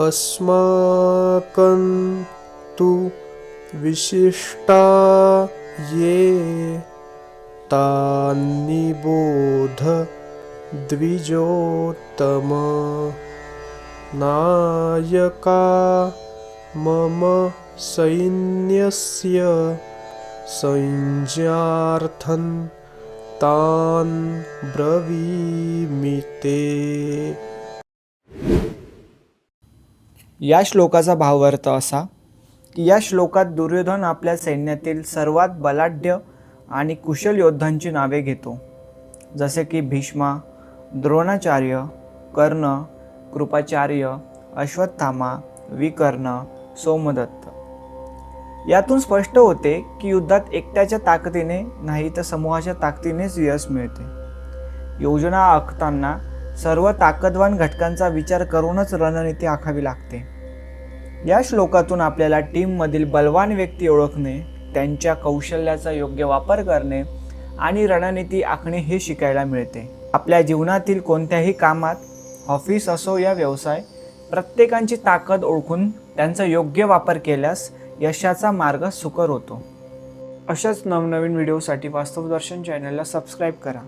अस्माकं तु विशिष्टा ये तान्निबोध द्विजोत्तम। नायका मम सैन्यस्य संज्ञार्थं तान् ब्रवीमि ते या श्लोकाचा भावार्थ असा की या श्लोकात दुर्योधन आपल्या सैन्यातील सर्वात बलाढ्य आणि कुशल योद्धांची नावे घेतो. जसे की भीष्मा द्रोणाचार्य कर्ण कृपाचार्य अश्वत्थामा विकर्ण सोमदत्त. यातून स्पष्ट होते की युद्धात एकट्याच्या ताकदीने नाही तर समूहाच्या ताकदीनेच यश मिळते. योजना आखताना सर्व ताकदवान घटकांचा विचार करूनच रणनीती आखावी लागते. या श्लोकातून आपल्याला टीममधील बलवान व्यक्ती ओळखणे त्यांच्या कौशल्याचा योग्य वापर करणे आणि रणनीती आखणे हे शिकायला मिळते. आपल्या जीवनातील कोणत्याही कामात ऑफिस असो या व्यवसाय प्रत्येकांची ताकद ओळखून त्यांचा योग्य वापर केल्यास यशाचा मार्ग सुकर होतो. अशाच नवनवीन व्हिडिओसाठी वास्तवदर्शन चॅनलला सबस्क्राईब करा.